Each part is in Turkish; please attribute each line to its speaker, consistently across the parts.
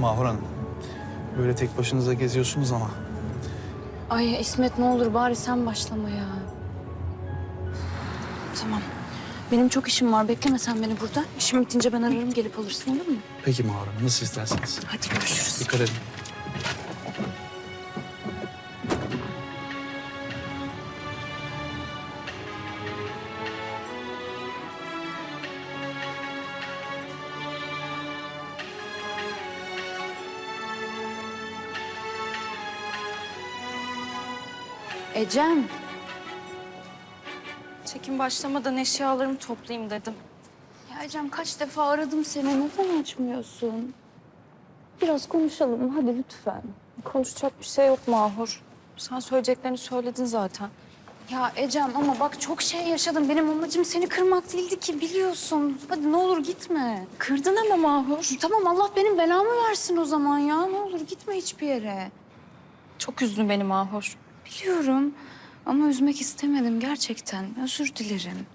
Speaker 1: Mahur Hanım. Böyle tek başınıza geziyorsunuz ama.
Speaker 2: Ay İsmet ne olur bari sen başlama ya. Tamam. Benim çok işim var. Bekleme sen beni burada. İşim bitince ben ararım gelip alırsın olur mu?
Speaker 1: Peki Mahur Hanım nasıl isterseniz.
Speaker 2: Hadi görüşürüz.
Speaker 1: Dikkat edin.
Speaker 2: Ecem.
Speaker 3: Çekim başlamadan eşyalarımı toplayayım dedim.
Speaker 2: Ya Ecem kaç defa aradım seni. Neden açmıyorsun? Biraz konuşalım hadi lütfen.
Speaker 3: Konuşacak bir şey yok Mahur. Sen söyleyeceklerini söyledin zaten.
Speaker 2: Ya Ecem ama bak çok şey yaşadım. Benim amacım seni kırmak değildi ki biliyorsun. Hadi ne olur gitme.
Speaker 3: Kırdın ama Mahur.
Speaker 2: Tamam Allah benim belamı versin o zaman ya. Ne olur gitme hiçbir yere.
Speaker 3: Çok üzdün beni Mahur.
Speaker 2: Biliyorum ama üzmek istemedim gerçekten. Özür dilerim.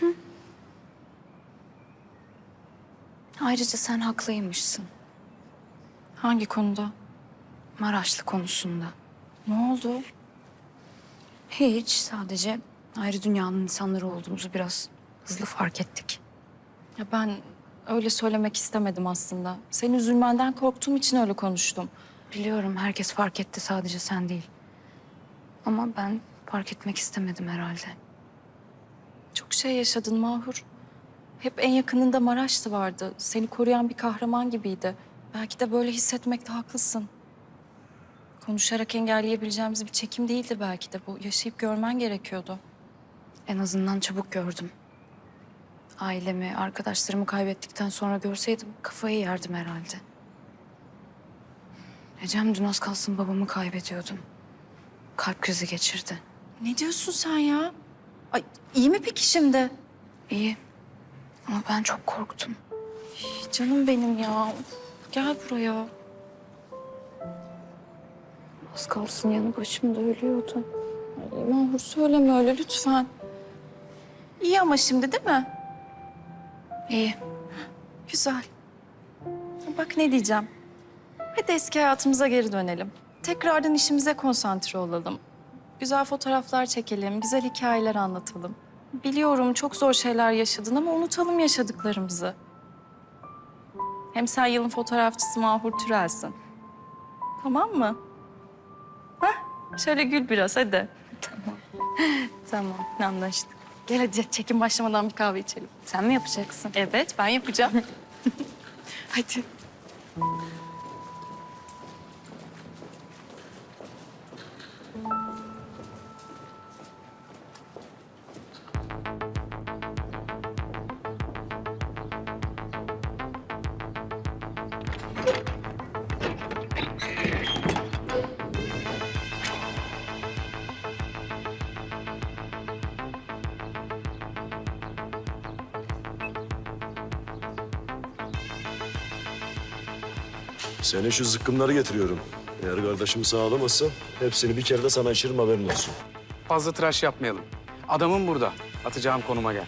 Speaker 2: Hı? Ayrıca sen haklıymışsın.
Speaker 3: Hangi konuda?
Speaker 2: Maraşlı konusunda.
Speaker 3: Ne oldu?
Speaker 2: Hiç sadece ayrı dünyanın insanları olduğumuzu biraz hızlı fark ettik.
Speaker 3: Ya ben öyle söylemek istemedim aslında. Senin üzülmenden korktuğum için öyle konuştum.
Speaker 2: Biliyorum herkes fark etti sadece sen değil. Ama ben fark etmek istemedim herhalde.
Speaker 3: Çok şey yaşadın Mahur. Hep en yakınında Maraşlı vardı. Seni koruyan bir kahraman gibiydi. Belki de böyle hissetmekte haklısın. Konuşarak engelleyebileceğimiz bir çekim değildi belki de bu. Yaşayıp görmen gerekiyordu.
Speaker 2: En azından çabuk gördüm. Ailemi, arkadaşlarımı kaybettikten sonra görseydim kafayı yerdim herhalde. Ecem dün az kalsın babamı kaybediyordum. Kalp krizi geçirdi.
Speaker 3: Ne diyorsun sen ya? Ay iyi mi peki şimdi?
Speaker 2: İyi ama ben çok korktum.
Speaker 3: Canım benim ya. Gel buraya.
Speaker 2: Az kalsın yanı başımda ölüyordu.
Speaker 3: Ay, Mahur söyleme öyle lütfen. İyi ama şimdi değil mi?
Speaker 2: İyi.
Speaker 3: Güzel. Bak ne diyeceğim. Hadi eski hayatımıza geri dönelim. Tekrardan işimize konsantre olalım. Güzel fotoğraflar çekelim, güzel hikayeler anlatalım. Biliyorum çok zor şeyler yaşadın ama unutalım yaşadıklarımızı. Hem sen yılın fotoğrafçısı Mahur Türel'sin. Tamam mı? Hah, şöyle gül biraz hadi.
Speaker 2: Tamam.
Speaker 3: Anlaştık. Gel hadi çekim başlamadan bir kahve içelim.
Speaker 2: Sen mi yapacaksın?
Speaker 3: Evet, ben yapacağım. Hadi.
Speaker 4: Senin şu zıkkımları getiriyorum. Eğer kardeşimi sağlamazsa hepsini bir kere de sana içiririm haberin olsun.
Speaker 5: Fazla tıraş yapmayalım. Adamım burada. Atacağım konuma gel.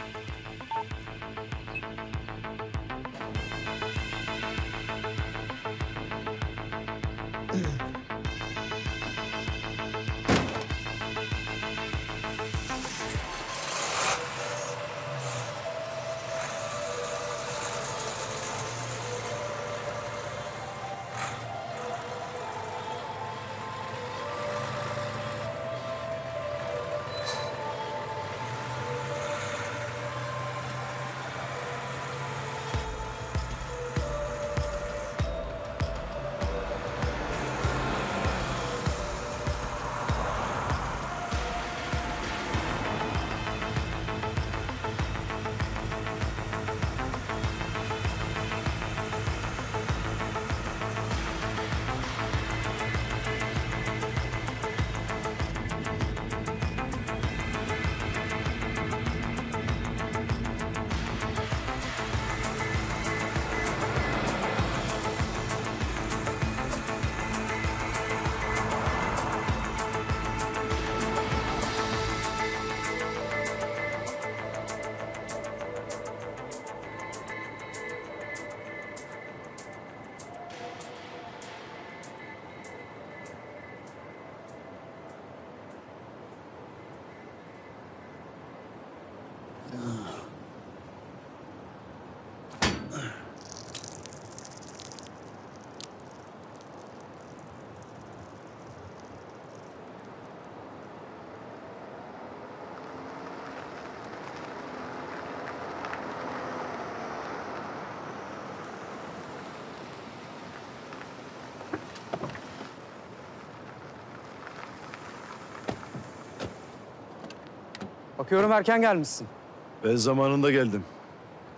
Speaker 5: Bakıyorum erken gelmişsin.
Speaker 4: Ben zamanında geldim.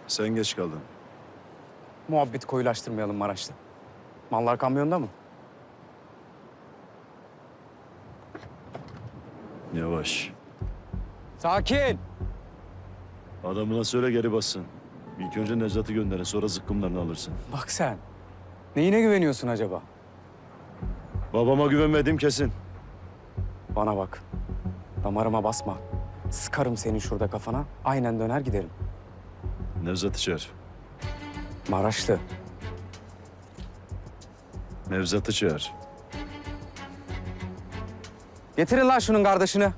Speaker 4: Sen geç kaldın.
Speaker 5: Muhabbeti koyulaştırmayalım Maraş'ta. Mallar kamyonda mı?
Speaker 4: Yavaş.
Speaker 5: Sakin.
Speaker 4: Adamına söyle geri bassın. İlk önce Nevzat'ı gönderin sonra zıkkımlarını alırsın.
Speaker 5: Bak sen. Neyine güveniyorsun acaba?
Speaker 4: Babama güvenmediğim kesin.
Speaker 5: Bana bak. Damarıma basma. Sıkarım seni şurada kafana. Aynen döner giderim.
Speaker 4: Nevzat'ı çağır.
Speaker 5: Maraşlı.
Speaker 4: Nevzat'ı çağır.
Speaker 5: Getirin lan şunun kardeşini.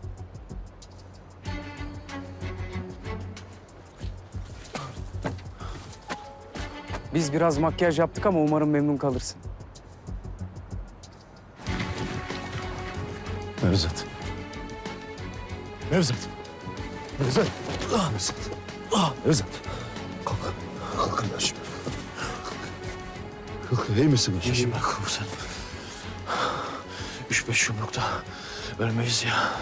Speaker 5: Biz biraz makyaj yaptık ama umarım memnun kalırsın.
Speaker 4: Nevzat. Nevzat. Nevzat. Ah Nevzat. Ah Nevzat. Kalk. Kalkın başım. Kalk. İyi misin başım?
Speaker 1: İyiyim ben komutanım. Üç beş yumrukta ölmeyiz ya.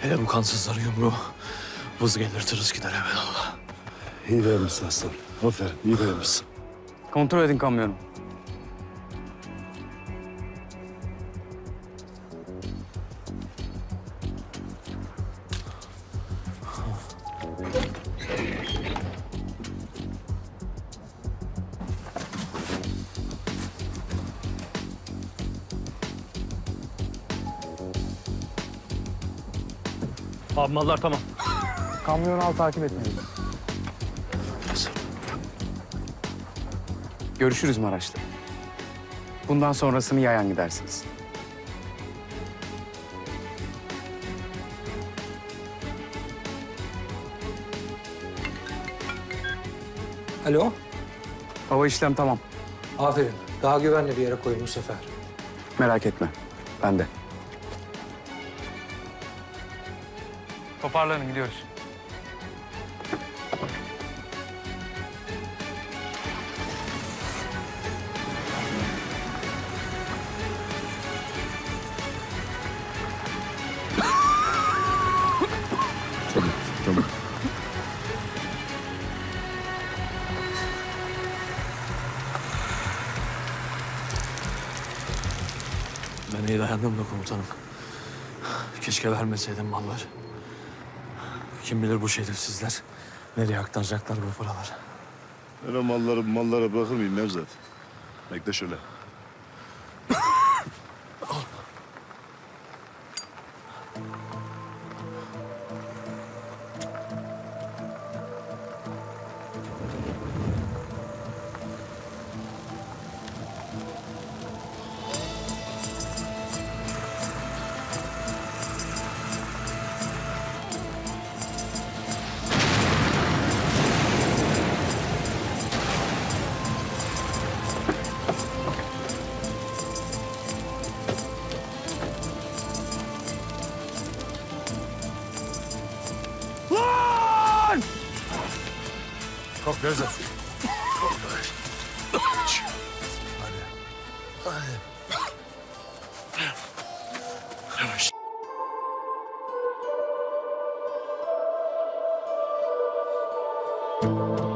Speaker 1: Hele bu kansızların yumruğu vız gelir tırıs gider evelallah.
Speaker 4: İyi dayanmışsın aslan. Aferin. iyi dayanmışsın.
Speaker 5: Kontrol edin kamyonu.
Speaker 1: Abi mallar tamam.
Speaker 5: Kamyonu al takip etmeyin. Görüşürüz Maraşlı. Bundan sonrasını yayan gidersiniz.
Speaker 6: Alo.
Speaker 5: Hava işlem tamam.
Speaker 6: Aferin. Daha güvenli bir yere koyun bu sefer.
Speaker 5: Merak etme. Ben de. Toparlanın gidiyoruz.
Speaker 4: Tamam. Tamam.
Speaker 1: Ben iyi dayandım da komutanım. Keşke vermeseydim mallar. Kim bilir bu şerefsizler nereye aktaracaklar bu paraları.
Speaker 4: Ben o malları mallara bırakır mıyım Nevzat? Bekle şöyle. Çok lezzetli. Çok lezzetli. Hadi. Hadi. Yavaş. Thank you.